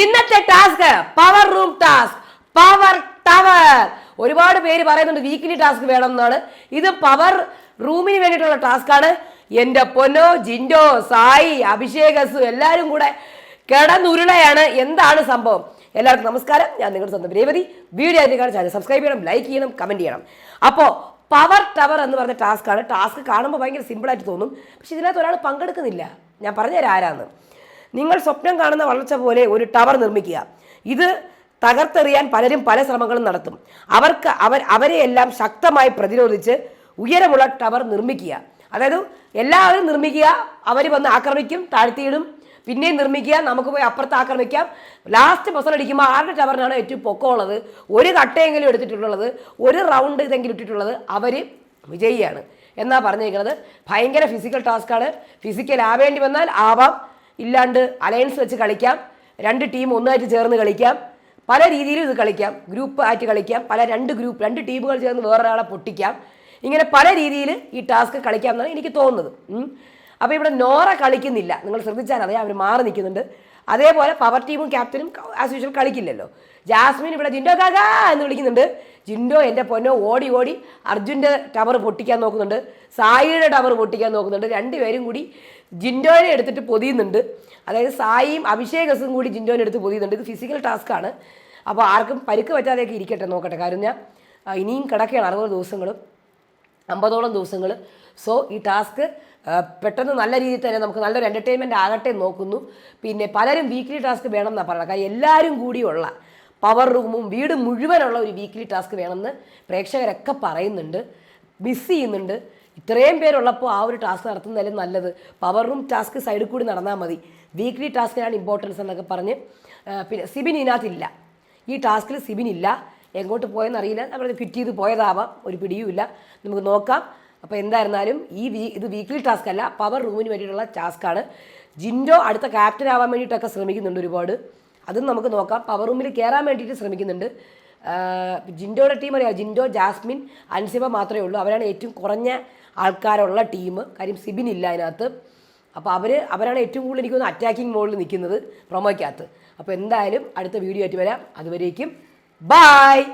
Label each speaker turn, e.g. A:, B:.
A: ഇന്നത്തെ task power room task. Power tower. ഒരുപാട് പേര് പറയുന്നുണ്ട് വീക്കിലി ടാസ്ക് വേണം എന്നാണ് ഇത് പവർ റൂമിന് വേണ്ടിയിട്ടുള്ള ടാസ്ക്കാണ് എന്റെ പൊന്നോ ജിൻഡോ സായി അഭിഷേകസു എല്ലാവരും കൂടെ കിടന്നുരുളയാണ്. എന്താണ് സംഭവം? എല്ലാവർക്കും നമസ്കാരം. ഞാൻ നിങ്ങളുടെ സ്വന്തം രേവതി. വീഡിയോ ആയിട്ട് ചാനൽ സബ്സ്ക്രൈബ് ചെയ്യണം ലൈക്ക് ചെയ്യണം കമന്റ് ചെയ്യണം. അപ്പോൾ പവർ ടവർ എന്ന് പറഞ്ഞ ടാസ്ക് ആണ് ടാസ്ക് കാണുമ്പോൾ ഭയങ്കര സിമ്പിളായിട്ട് തോന്നും. പക്ഷെ ഇതിനകത്ത് ഒരാൾ പങ്കെടുക്കുന്നില്ല. ഞാൻ പറഞ്ഞുതരാം ആരാന്ന്. നിങ്ങൾ സ്വപ്നം കാണുന്ന വളർച്ച പോലെ ഒരു ടവർ നിർമ്മിക്കുക. ഇത് തകർത്തെറിയാൻ പലരും പല ശ്രമങ്ങളും നടത്തും. അവർക്ക് അവർ അവരെയെല്ലാം ശക്തമായി പ്രതിരോധിച്ച് ഉയരമുള്ള ടവർ നിർമ്മിക്കുക. അതായത് എല്ലാവരും നിർമ്മിക്കുക അവർ വന്ന് ആക്രമിക്കും താഴ്ത്തിയിടും. പിന്നെയും നിർമ്മിക്കുക നമുക്ക് പോയി അപ്പുറത്ത് ആക്രമിക്കാം. ലാസ്റ്റ് ബസർ അടിക്കുമ്പോൾ ആരുടെ ടവറിനാണ് ഏറ്റവും പൊക്കമുള്ളത്? ഒരു കട്ടയെങ്കിലും എടുത്തിട്ടുള്ളത് ഒരു റൗണ്ട് ഇതെങ്കിലും ഇട്ടിട്ടുള്ളത് അവർ വിജയിയാണ്. എന്നാ പറഞ്ഞേക്കുന്നത് ഭയങ്കര ഫിസിക്കൽ ടാസ്ക്കാണ് ഫിസിക്കൽ ആവേണ്ടി വന്നാൽ ആവാം. ഇല്ലാണ്ട് അലയൻസ് വെച്ച് കളിക്കാം. രണ്ട് ടീം ഒന്നായിട്ട് ചേർന്ന് കളിക്കാം. പല രീതിയിലും ഇത് കളിക്കാം. ഗ്രൂപ്പ് ആയിട്ട് കളിക്കാം. പല രണ്ട് ഗ്രൂപ്പ് രണ്ട് ടീമുകൾ ചേർന്ന് വേറൊരാളെ പൊട്ടിക്കാം. ഇങ്ങനെ പല രീതിയിൽ ഈ ടാസ്ക് കളിക്കാം എന്നാണ് എനിക്ക് തോന്നുന്നത്. അപ്പോൾ ഇവിടെ നോറ കളിക്കുന്നില്ല. നിങ്ങൾ ശ്രദ്ധിച്ചാൽ അറിയാം അവർ മാറി നിൽക്കുന്നുണ്ട്. അതേപോലെ പവർ ടീമും ക്യാപ്റ്റനും ആസ് യൂഷ്വൽ കളിക്കില്ലല്ലോ. ജാസ്മിൻ ഇവിടെ ജിൻഡോ കാക എന്ന് വിളിക്കുന്നുണ്ട്. ജിൻഡോ എന്റെ പൊന്നോ ഓടി ഓടി അർജുന്റെ ടവർ പൊട്ടിക്കാൻ നോക്കുന്നുണ്ട്. സായിയുടെ ടവർ പൊട്ടിക്കാൻ നോക്കുന്നുണ്ട്. രണ്ടുപേരും കൂടി ജിൻഡോനെ എടുത്തിട്ട് പൊതിയുന്നുണ്ട്. അതായത് സായിയും അഭിഷേകസും കൂടി ജിൻഡോനെ എടുത്ത് പൊതിയുന്നുണ്ട്. ഇത് ഫിസിക്കൽ ടാസ്ക്കാണ് അപ്പോൾ ആർക്കും പരിക്ക് പറ്റാതെയൊക്കെ ഇരിക്കട്ടെ നോക്കട്ടെ. കാര്യം ഞാൻ ഇനിയും കിടക്കുകയാണ് അറുപത് ദിവസങ്ങളും അമ്പതോളം ദിവസങ്ങൾ. സോ ഈ ടാസ്ക് പെട്ടെന്ന് നല്ല രീതിയിൽ തന്നെ നമുക്ക് നല്ലൊരു എന്റർടൈൻമെന്റ് ആകട്ടെ നോക്കുന്നു. പിന്നെ പലരും വീക്ക്ലി ടാസ്ക് വേണം എന്നാണ് പറയുന്നത് കാര്യം എല്ലാവരും കൂടിയുള്ള പവർ റൂമും വീട് മുഴുവനുള്ള ഒരു വീക്ക്ലി ടാസ്ക് വേണമെന്ന് പ്രേക്ഷകരൊക്കെ പറയുന്നുണ്ട്. മിസ് ചെയ്യുന്നുണ്ട്. ഇത്രയും പേരുള്ളപ്പോൾ ആ ഒരു ടാസ്ക് നടത്തുന്നതല്ലേ നല്ലത്? പവർ റൂം ടാസ്ക് സൈഡിൽ കൂടി നടന്നാൽ മതി. വീക്ക്ലി ടാസ്കിനാണ് ഇമ്പോർട്ടൻസ് എന്നൊക്കെ പറഞ്ഞ് പിന്നെ സിബിൻ ഇതിനകത്തില്ല. ഈ ടാസ്കിൽ സിബിൻ ഇല്ല. എങ്ങോട്ട് പോയെന്ന് അറിയില്ല. നമ്മൾ ഫിറ്റ് ചെയ്ത് പോയതാവാം. ഒരു പിടിയുമില്ല നമുക്ക് നോക്കാം. അപ്പോൾ എന്തായിരുന്നാലും ഈ വീ ഇത് വീക്ക്ലി ടാസ്ക് അല്ല പവർ റൂമിന് വേണ്ടിയിട്ടുള്ള ടാസ്ക്കാണ് ജിൻഡോ അടുത്ത ക്യാപ്റ്റൻ ആവാൻ വേണ്ടിയിട്ടൊക്കെ ശ്രമിക്കുന്നുണ്ട് ഒരുപാട്. അതും നമുക്ക് നോക്കാം. പവർ റൂമിൽ കയറാൻ വേണ്ടിയിട്ട് ശ്രമിക്കുന്നുണ്ട്. ജിൻഡോയുടെ ടീം അറിയാം. ജിൻഡോ ജാസ്മിൻ അൻസിബ മാത്രമേ ഉള്ളൂ. അവരാണ് ഏറ്റവും കുറഞ്ഞ ആൾക്കാരുള്ള ടീം കാര്യം സിബിൻ ഇല്ല അതിനകത്ത്. അപ്പോൾ അവർ അവരാണ് ഏറ്റവും കൂടുതൽ എനിക്ക് തോന്നുന്നു അറ്റാക്കിംഗ് മോഡിൽ നിൽക്കുന്നത് പ്രൊമോയ്ക്കകത്ത് അപ്പോൾ എന്തായാലും അടുത്ത വീഡിയോ ആയിട്ട് വരാം. അതുവരേക്കും ബായ്